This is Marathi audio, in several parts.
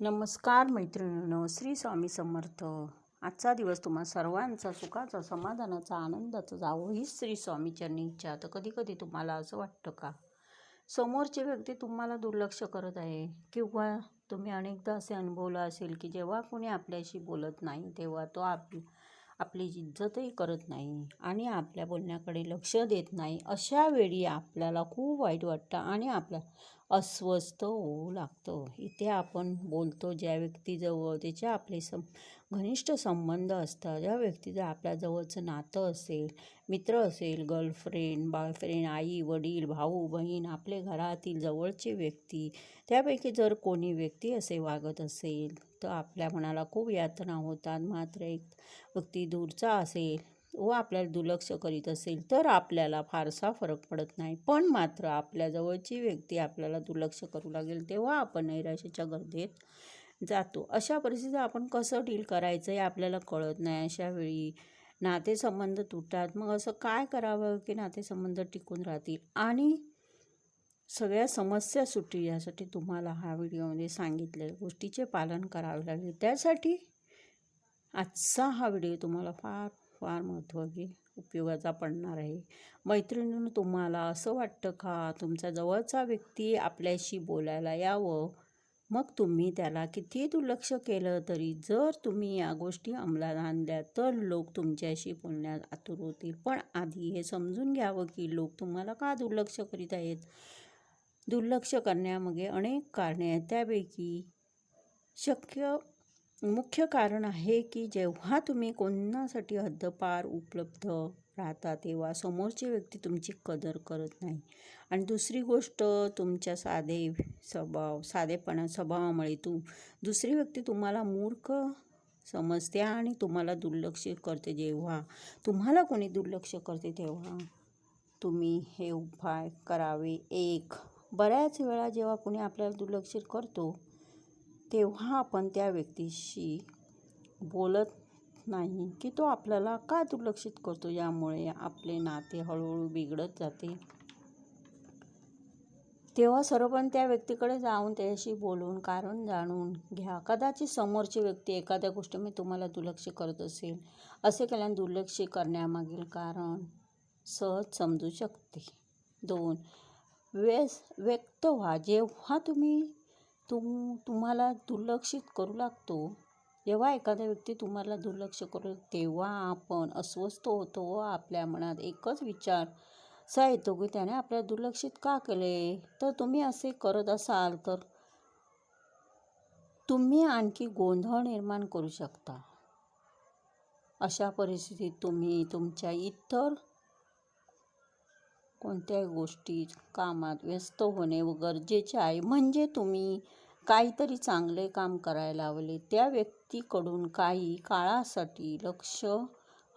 नमस्कार मैत्रिणींनो श्री स्वामी समर्थ. आजचा दिवस तुम्हा सर्वांचा सुखाचा समाधानाचा आनंदाचा जावो ही श्री स्वामीचरणी इच्छा. तर कधी कधी तुम्हाला असं वाटतं का? समोरची व्यक्ती तुम्हाला दुर्लक्ष करत आहे किंवा तुम्ही अनेकदा असे अनुभवलं असेल की जेव्हा कोणी आपल्याशी बोलत नाही तेव्हा तो आप आपली इज्जतही करत नाही आणि आपल्या बोलण्याकडे लक्ष देत नाही. अशा वेळी आपल्याला खूप वाईट वाटतं आणि आपल्या अस्वस्थ होऊ लागतं. इथे आपण बोलतो ज्या व्यक्तीजवळ त्याचे आपले सं घनिष्ठ संबंध असतात ज्या व्यक्तीचं आपल्या जवळचं नातं असेल मित्र असेल गर्लफ्रेंड बॉयफ्रेंड आई वडील भाऊ बहीण आपले घरातील जवळचे व्यक्ती त्यापैकी जर कोणी व्यक्ती असे वागत असेल तर आपल्या मनाला खूप यातना होतात. मात्र एक व्यक्ती दूरचा असेल व आपल्याला दुर्लक्ष करीत असेल तर आपल्याला फारसा फरक पडत नाही. पण मात्र आपल्या जवळची व्यक्ती आपल्याला दुर्लक्ष करू लागेल तेव्हा आपण नैराश्याच्या गर्दीत जातो. अशा परिस्थितीत आपण कसं डील करायचं हे आपल्याला कळत नाही. अशा वेळी नातेसंबंध तुटतात. मग असं काय करावं की नातेसंबंध टिकून राहतील? आणि सगळ्या समस्या सुटतील यासाठी तुम्हाला हा व्हिडिओमध्ये सांगितलेल्या गोष्टीचे पालन करावे लागेल. त्यासाठी आजचा हा व्हिडिओ तुम्हाला फार फार महत्त्वाची उपयोगाचा पडणार आहे. मैत्रिणीनं तुम्हाला असं वाटतं का? तुमचा जवळचा व्यक्ती आपल्याशी बोलायला यावं? मग तुम्ही त्याला किती दुर्लक्ष केलं तरी जर तुम्ही या गोष्टी अंमलात आणल्या तर लोक तुमच्याशी बोलण्यात आतुर होतील. पण आधी हे समजून घ्यावं की लोक तुम्हाला का दुर्लक्ष करीत आहेत? दुर्लक्ष करण्यामागे अनेक कारणे आहेत. त्यापैकी शक्य मुख्य कारण आहे की जेव्हा तुम्ही कोणासाठी हद्दपार उपलब्ध राहता तेव्हा समोरची व्यक्ती तुमची कदर करत नाही. आणि दुसरी गोष्ट तुमच्या साधे स्वभाव साधेपणा स्वभावामुळे तू दुसरी व्यक्ती तुम्हाला मूर्ख समजते आणि तुम्हाला दुर्लक्ष करते. जेव्हा तुम्हाला कोणी दुर्लक्ष करते तेव्हा तुम्ही हे उपाय करावे. एक बऱ्याच वेळा जेव्हा कोणी आपल्याला दुर्लक्षित करतो तेव्हा आपण त्या व्यक्तीशी बोलत नाही की तो आपल्याला का दुर्लक्षित करतो? यामुळे आपले नाते हळूहळू बिघडत जाते. तेव्हा सर्वपण त्या व्यक्तीकडे जाऊन त्याच्याशी बोलून कारण जाणून घ्या कदाचित समोरची व्यक्ती एखाद्या गोष्टीमध्ये तुम्हाला दुर्लक्ष करत असेल असे केल्याने दुर्लक्ष करण्यामागील कारण सहज समजू शकते. दोन व्यस व्यक्त व्हा. जेव्हा तुम्ही तुम तुम्हाला दुर्लक्षित करू लागतो. जेव्हा एखादा व्यक्ती तुम्हाला दुर्लक्ष करू तेव्हा आपण अस्वस्थ होतो. व आपल्या मनात एकच विचार असा येतो की त्याने आपल्याला दुर्लक्षित का केले? तर तुम्ही असे करत असाल तर तुम्ही आणखी गोंधळ निर्माण करू शकता. अशा परिस्थितीत तुम्ही तुमच्या इतर कोणत्याही गोष्टी कामात व्यस्त होणे व गरजेचे आहे. म्हणजे तुम्ही काहीतरी चांगले काम करायला लावले त्या व्यक्तीकडून काही काळासाठी लक्ष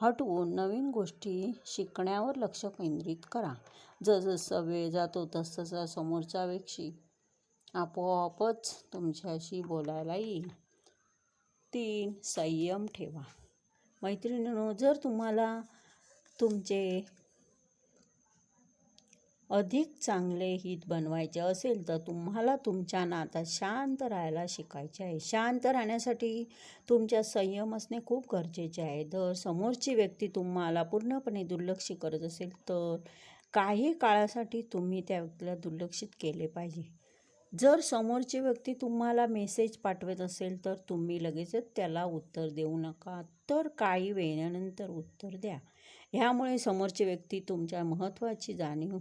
हटवून नवीन गोष्टी शिकण्यावर लक्ष केंद्रित करा. जसजसा वेळ जातो तसतसा समोरचा व्यक्ती आपोआपच तुमच्याशी बोलायला येईल. तीन संयम ठेवा. मैत्रिणींनो जर तुम्हाला तुमचे अधिक चांगले हित बनवायचे असेल तर तुम्हाला तुमच्या नातात शांत राहायला शिकायचे आहे. शांत राहण्यासाठी तुमच्या संयम असणे खूप गरजेचे आहे. जर समोरची व्यक्ती तुम्हाला पूर्णपणे दुर्लक्ष करत असेल तर काही काळासाठी तुम्ही त्या व्यक्तीला दुर्लक्षित केले पाहिजे. जर समोरची व्यक्ती तुम्हाला मेसेज पाठवत असेल तर तुम्ही लगेचच त्याला उत्तर देऊ नका. तर काही वेळानंतर उत्तर द्या. ह्यामुळे समोरची व्यक्ती तुमच्या महत्त्वाची जाणीव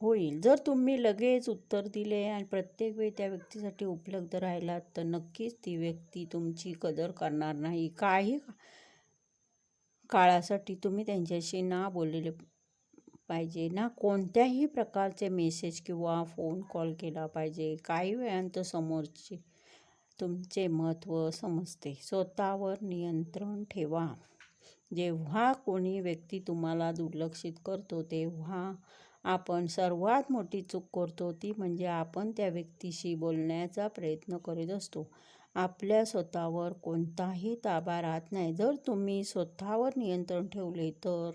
होईल. जर तुम्ही लगेच उत्तर दिले आणि प्रत्येक वेळी त्या व्यक्तीसाठी उपलब्ध राहिलात तर नक्कीच ती व्यक्ती तुमची कदर करणार नाही. काही काळासाठी तुम्ही त्यांच्याशी ना बोललेले पाहिजे ना कोणत्याही प्रकारचे मेसेज किंवा फोन कॉल केला पाहिजे. काही वेळांत समोरचे तुमचे महत्त्व समजते. स्वतःवर नियंत्रण ठेवा. जेव्हा कोणी व्यक्ती तुम्हाला दुर्लक्षित करतो तेव्हा आपण सर्वात मोठी चूक करतो ती म्हणजे आपण त्या व्यक्तीशी बोलण्याचा प्रयत्न करीत असतो. आपल्या स्वतःवर कोणताही ताबा राहत नाही. जर तुम्ही स्वतःवर नियंत्रण ठेवले तर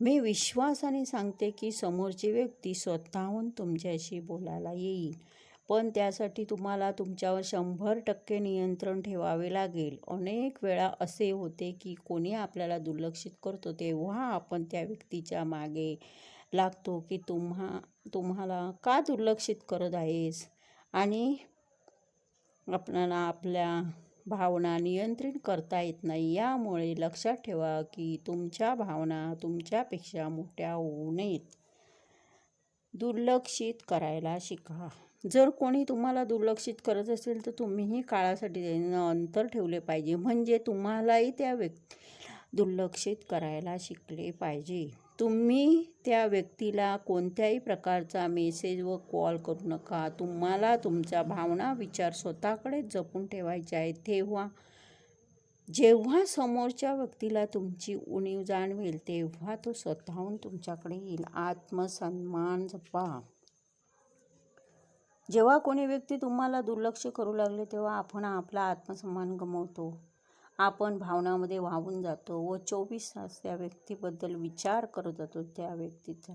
मी विश्वासाने सांगते की समोरची व्यक्ती स्वतःहून तुमच्याशी बोलायला येईल. पण त्यासाठी तुम्हाला तुमच्यावर शंभर टक्के नियंत्रण ठेवावे लागेल. अनेक वेळा असे होते की कोणी आपल्याला दुर्लक्षित करतो तेव्हा आपण त्या व्यक्तीच्या मागे लागतो की तुम्हा तुम्हाला का दुर्लक्षित करत आहेस? आणि आपणाला आपल्या भावना नियंत्रित करता येत नाही यामुळे लक्षात ठेवा की तुमच्या भावना तुमच्यापेक्षा मोठ्या होऊ नयेत. दुर्लक्षित करायला शिका. जर कोणी तुम्हाला दुर्लक्षित करत असेल तर तुम्हीही काळासाठी अंतर ठेवले पाहिजे. म्हणजे तुम्हालाही त्या व्यक्ती दुर्लक्षित करायला शिकले पाहिजे. तुम्ही त्या व्यक्तीला कोणत्याही प्रकारचा मेसेज व कॉल करू नका. तुम्हाला तुमच्या भावना विचार स्वतःकडेच जपून ठेवायचे आहेत. तेव्हा जेव्हा समोरच्या व्यक्तीला तुमची उणीव जाणवेल तेव्हा तो स्वतःहून तुमच्याकडे येईल. आत्मसन्मान जपा. जेव्हा कोणी व्यक्ती तुम्हाला दुर्लक्ष करू लागले तेव्हा आपण आपला आत्मसन्मान गमावतो. आपण भावनामध्ये वाहून जातो व चोवीस तास त्या व्यक्तीबद्दल विचार करत जातो त्या व्यक्तीचा.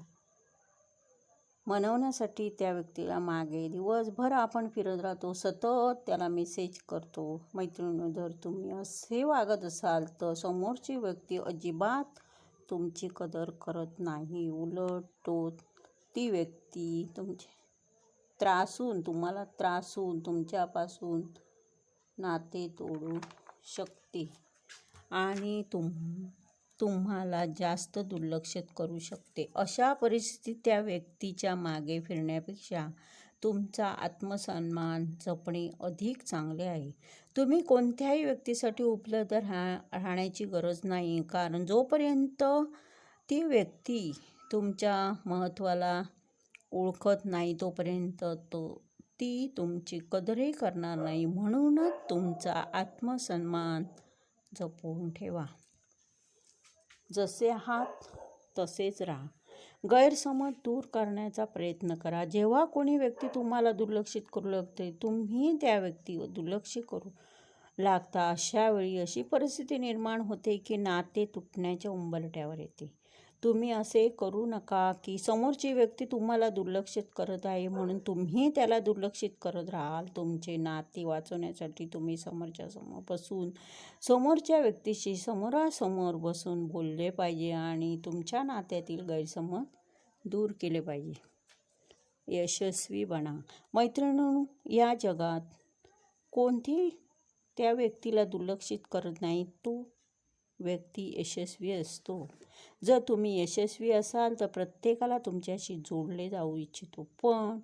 मनवण्यासाठी त्या व्यक्तीला मागे दिवसभर आपण फिरत राहतो सतत त्याला मेसेज करतो मैत्रिणी जर तुम्ही असे वागत असाल तर समोरची व्यक्ती अजिबात तुमची कदर करत नाही. उलट तो ती व्यक्ती तुमचे त्रासून तुम्हाला त्रासून तुमच्यापासून नाते तोडू शकते. आणि तुम तुम्हाला जास्त दुर्लक्षित करू शकते. अशा परिस्थितीत त्या व्यक्तीच्या मागे फिरण्यापेक्षा तुमचा आत्मसन्मान जपणे अधिक चांगले आहे. तुम्ही कोणत्याही व्यक्तीसाठी उपलब्ध राहा राहण्याची गरज नाही. कारण जोपर्यंत ती व्यक्ती तुमच्या महत्त्वाला ओळखत नाही तोपर्यंत तो ती तुमची कदरही करणार नाही. म्हणूनच तुमचा आत्मसन्मान जपून ठेवा. जसे आहात तसेच राहा. गैरसमज दूर करण्याचा प्रयत्न करा. जेव्हा कोणी व्यक्ती तुम्हाला दुर्लक्षित करू लागते तुम्ही त्या व्यक्तीवर दुर्लक्ष करू लागता. अशावेळी अशी परिस्थिती निर्माण होते की नाते तुटण्याच्या उंबरट्यावर येते. तुम्ही असे करू नका की समोरची व्यक्ती तुम्हाला दुर्लक्षित करत आहे म्हणून तुम्ही त्याला दुर्लक्षित करत राहाल. तुमचे नाते वाचवण्यासाठी तुम्ही समोरच्या समोर बसून समोरच्या व्यक्तीशी समोरासमोर बसून बोलले पाहिजे आणि तुमच्या नात्यातील गैरसमज दूर केले पाहिजे. यशस्वी बना. मैत्रिण या जगात कोणती त्या व्यक्तीला दुर्लक्षित करत नाही? तो व्यक्ती यशस्वी असतो. जर तुम्ही यशस्वी असाल तर प्रत्येकाला तुमच्याशी जोडले जाऊ इच्छितो. पण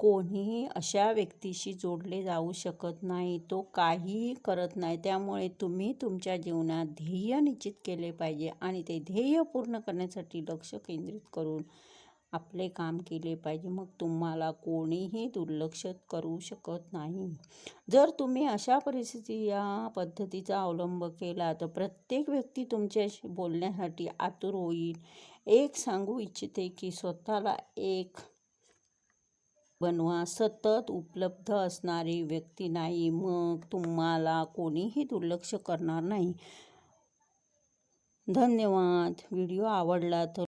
कोणीही अशा व्यक्तीशी जोडले जाऊ शकत नाही. तो काहीही करत नाही. त्यामुळे तुम्ही तुमच्या जीवनात ध्येय निश्चित केले पाहिजे आणि ते ध्येय पूर्ण करण्यासाठी लक्ष केंद्रित करून आपले काम केले पाहिजे. मग तुम्हाला कोणीही दुर्लक्षित करू शकत नाही. जर तुम्ही अशा परिस्थिती या पद्धतीचा अवलंब केला तर प्रत्येक व्यक्ती तुमच्याशी बोलण्यासाठी आतुर होईल. एक सांगू इच्छिते की स्वतःला एक बनवा. सतत उपलब्ध असणारी व्यक्ती नाही. मग तुम्हाला कोणीही दुर्लक्ष करणार नाही. धन्यवाद. व्हिडिओ आवडला तर